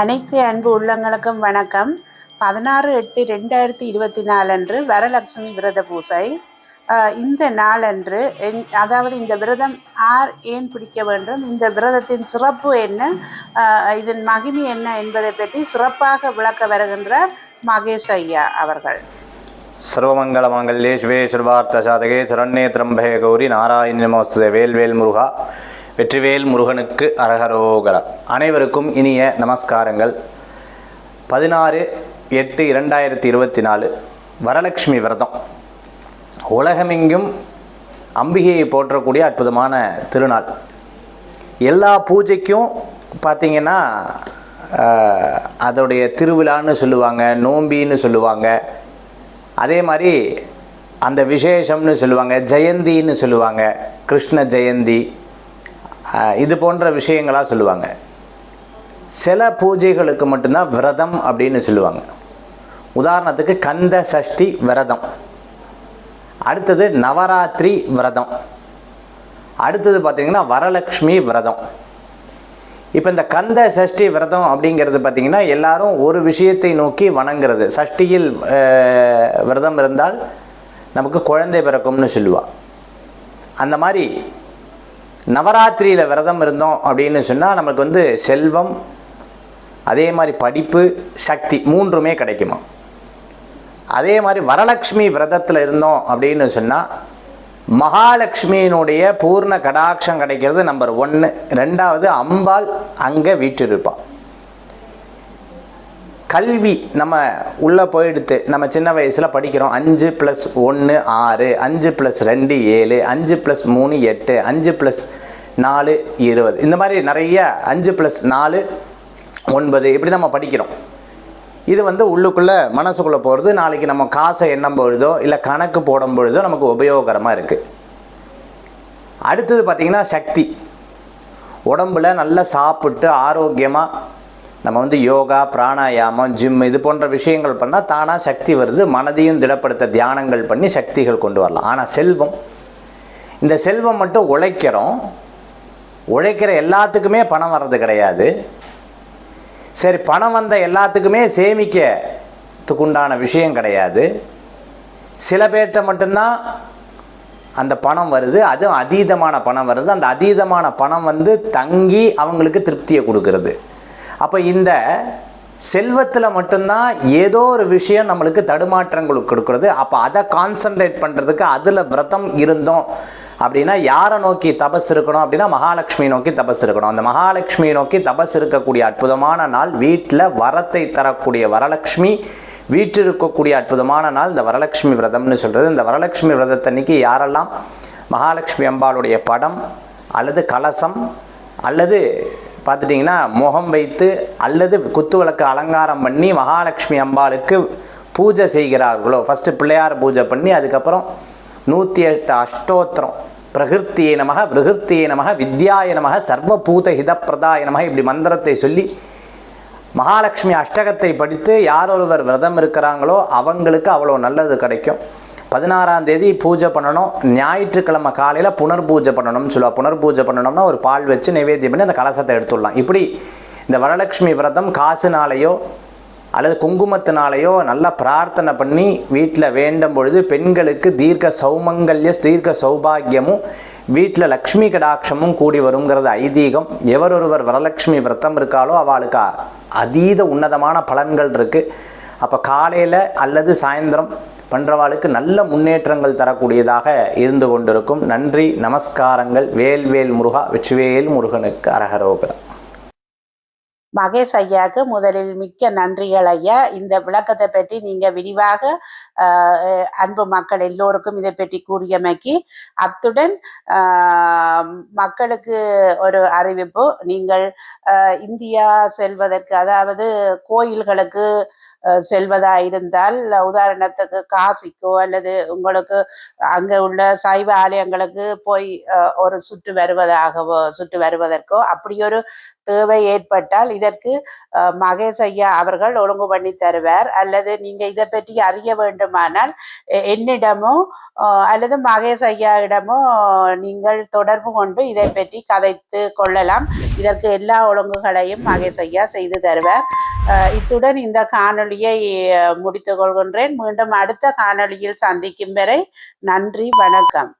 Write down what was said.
அனைத்து அன்பு உள்ளங்களுக்கும் வணக்கம். பதினாறு எட்டு ரெண்டாயிரத்தி இருபத்தி நாலன்று வரலட்சுமி விரத பூசை. இந்த நாளன்று என் அதாவது இந்த விரதம் ஆர் ஏன் பிடிக்க வேண்டும்? இந்த விரதத்தின் சிறப்பு என்ன? இதன் மகிமை என்ன என்பதை பற்றி சிறப்பாக விளக்க வருகின்றார் மகேஷ் ஐயா அவர்கள். சர்வமங்கலமங்கல்யே சிவே சர்வார்த்த சாதகே சரண்யே திரம்பே கௌரி நாராயண நமஸ்தே வேல்வேல் முருகா. வெற்றிவேல் முருகனுக்கு அரகரோகரா அனைவருக்கும் இனிய நமஸ்காரங்கள். பதினாறு எட்டு இரண்டாயிரத்தி இருபத்தி நாலு வரலட்சுமி விரதம். உலகமெங்கும் அம்பிகையை போற்றக்கூடிய அற்புதமான திருநாள். எல்லா பூஜைக்கும் பார்த்தீங்கன்னா அதோடைய திருவிழான்னு சொல்லுவாங்க நோம்பின்னு சொல்லுவாங்க. அதே மாதிரி அந்த விசேஷம்னு சொல்லுவாங்க ஜெயந்தின்னு சொல்லுவாங்க கிருஷ்ண ஜெயந்தி. இது போன்ற விஷயங்களாக சொல்லுவாங்க. சில பூஜைகளுக்கு மட்டும்தான் விரதம் அப்படின்னு சொல்லுவாங்க. உதாரணத்துக்கு கந்த சஷ்டி விரதம். அடுத்தது நவராத்திரி விரதம். அடுத்தது பார்த்திங்கன்னா வரலக்ஷ்மி விரதம். இப்போ இந்த கந்த சஷ்டி விரதம் அப்படிங்கிறது பார்த்தீங்கன்னா எல்லாரும் ஒரு விஷயத்தை நோக்கி வணங்குறது. சஷ்டியில் விரதம் இருந்தால் நமக்கு குழந்தை பிறக்கும்னு சொல்லுவாள் அந்த மாதிரி நவராத்திரியில் விரதம் இருந்தோம் அப்படின்னு சொன்னால் நமக்கு வந்து செல்வம் அதே மாதிரி படிப்பு சக்தி மூன்றுமே கிடைக்குமா? அதே மாதிரி வரலக்ஷ்மி விரதத்தில் இருந்தோம் அப்படின்னு சொன்னால் மகாலட்சுமியினுடைய பூர்ண கடாட்சம் கிடைக்கிறது நம்பர் ஒன்று ரெண்டாவது அம்பாள் அங்கே வீற்றிருப்பாள் கல்வி நம்ம உள்ளே போயிடுத்து. நம்ம சின்ன வயசில் படிக்கிறோம். அஞ்சு ப்ளஸ் ஒன்று ஆறு அஞ்சு ப்ளஸ் ரெண்டு ஏழு அஞ்சு ப்ளஸ் மூணு எட்டு அஞ்சு ப்ளஸ் நாலு இருபது. இந்த மாதிரி நிறைய அஞ்சு ப்ளஸ் நாலு ஒன்பது இப்படி நம்ம படிக்கிறோம். இது வந்து உள்ளுக்குள்ளே மனசுக்குள்ளே போகிறது நாளைக்கு நம்ம காசை எண்ணும் பொழுதோ இல்லை கணக்கு போடும் பொழுதோ நமக்கு உபயோகரமாக இருக்குது அடுத்தது பார்த்திங்கன்னா சக்தி. உடம்புல நல்லா சாப்பிட்டு ஆரோக்கியமாக நம்ம வந்து யோகா பிராணாயாமம் ஜிம் இது போன்ற விஷயங்கள் பண்ணால் தானாக சக்தி வருது. மனதையும் திடப்படுத்த தியானங்கள் பண்ணி சக்திகள் கொண்டு வரலாம். ஆனால் செல்வம் இந்த செல்வம் மட்டும் உழைக்கிறோம். உழைக்கிற எல்லாத்துக்குமே பணம் வர்றது கிடையாது. சரி பணம் வந்த எல்லாத்துக்குமே சேமிக்கிறதுக்கு உண்டான விஷயம் கிடையாது. சில பேர்கிட்ட மட்டும்தான் அந்த பணம் வருது. அதுவும் அதீதமான பணம் வருது. அந்த அதீதமான பணம் வந்து தங்கி அவங்களுக்கு திருப்தியை கொடுக்கறது. அப்போ இந்த செல்வத்தில் மட்டும்தான் ஏதோ ஒரு விஷயம் நம்மளுக்கு தடுமாற்றங்கள் கொடுக்கறது. அப்போ அதை கான்சன்ட்ரேட் பண்ணுறதுக்கு அதில் விரதம் இருந்தோம் அப்படின்னா யாரை நோக்கி தபஸ் இருக்கணும் அப்படின்னா மகாலட்சுமி நோக்கி தபஸ் இருக்கணும். அந்த மகாலட்சுமி நோக்கி தபஸ் இருக்கக்கூடிய அற்புதமான நாள் வீட்டில் வரத்தை தரக்கூடிய வரலட்சுமி வீட்டில் இருக்கக்கூடிய அற்புதமான நாள் இந்த வரலட்சுமி விரதம்னு சொல்கிறது இந்த வரலட்சுமி விரதத்தன்னைக்கு யாரெல்லாம் மகாலட்சுமி அம்பாளுடைய படம் அல்லது கலசம் அல்லது பார்த்துட்டிங்கன்னா முகம் வைத்து அல்லது குத்துவிளக்கு அலங்காரம் பண்ணி மகாலட்சுமி அம்பாளுக்கு பூஜை செய்கிறார்களோ ஃபஸ்ட்டு பிள்ளையார் பூஜை பண்ணி அதுக்கப்புறம் நூற்றி எட்டு அஷ்டோத்திரம் பிரகிருத்தியே நமக பிரகிருத்தியே நமக வித்யாய நமக சர்வபூத ஹிதப்பிரதாய நமக இப்படி மந்திரத்தை சொல்லி மகாலட்சுமி அஷ்டகத்தை படித்து யார் ஒருவர் விரதம் இருக்கிறாங்களோ அவங்களுக்கு அவ்வளோ நல்லது கிடைக்கும். பதினாறாம் தேதி பூஜை பண்ணணும். ஞாயிற்றுக்கிழமை காலையில் புனர் பூஜை பண்ணணும்னு சொல்லுவாள் புனர் பூஜை பண்ணணும்னா ஒரு பால் வச்சு நைவேத்தியம் பண்ணி அந்த கலசத்தை எடுத்துடலாம். இப்படி இந்த வரலட்சுமி விரதம் காசுனாலேயோ அல்லது குங்குமத்தினாலேயோ நல்லா பிரார்த்தனை பண்ணி வீட்டில் வேண்டும் பொழுது பெண்களுக்கு தீர்க்க சௌமங்கல்ய தீர்க்க சௌபாகியமும் வீட்டில் லக்ஷ்மி கடாட்சமும் கூடி வருங்கிறது ஐதீகம். எவர் ஒருவர் வரலட்சுமி விரதம் இருக்காலோ அவளுக்கு அதீத உன்னதமான பலன்கள் இருக்குது அப்போ காலையில் அல்லது சாயந்தரம் பண்ணுறவாளுக்கு நல்ல முன்னேற்றங்கள் தரக்கூடியதாக இருந்து கொண்டிருக்கும். நன்றி நமஸ்காரங்கள். வேல்வேல் முருகா வெற்றிவேல் முருகனுக்கு அரகரோகரம் மகேஷ் ஐயாவுக்கு முதலில் மிக்க நன்றிகள் ஐயா. இந்த விளக்கத்தை பற்றி நீங்க விரிவாக அன்பு மக்கள் எல்லோருக்கும் இதை பற்றி கூறியமைக்கு அத்துடன் மக்களுக்கு ஒரு அறிவிப்பு. நீங்கள் இந்தியா செல்வதற்கு அதாவது கோயில்களுக்கு செல்வதா இருந்தால் உதாரணத்துக்கு காசிக்கோ அல்லது உங்களுக்கு அங்கே உள்ள சைவ ஆலயங்களுக்கு போய் ஒரு சுற்று வருவதாகவோ சுற்று வருவதற்கோ அப்படி ஒரு தேவை ஏற்பட்டால் இதற்கு மகேஷ் ஐயா அவர்கள் ஒழுங்கு பண்ணி தருவார். அல்லது நீங்கள் இதை பற்றி அறிய வேண்டுமானால் என்னிடமோ அல்லது மகேஷ் ஐயா இடமோ நீங்கள் தொடர்பு கொண்டு இதை பற்றி கதைத்து கொள்ளலாம். இதற்கு எல்லா ஒழுங்குகளையும் மகேசையா செய்து தருவார். இத்துடன் இந்த காணொளியை அஹ், முடித்துக் கொள்கின்றேன். மீண்டும் அடுத்த காணொளியில் சந்திக்கும் வரை நன்றி வணக்கம்.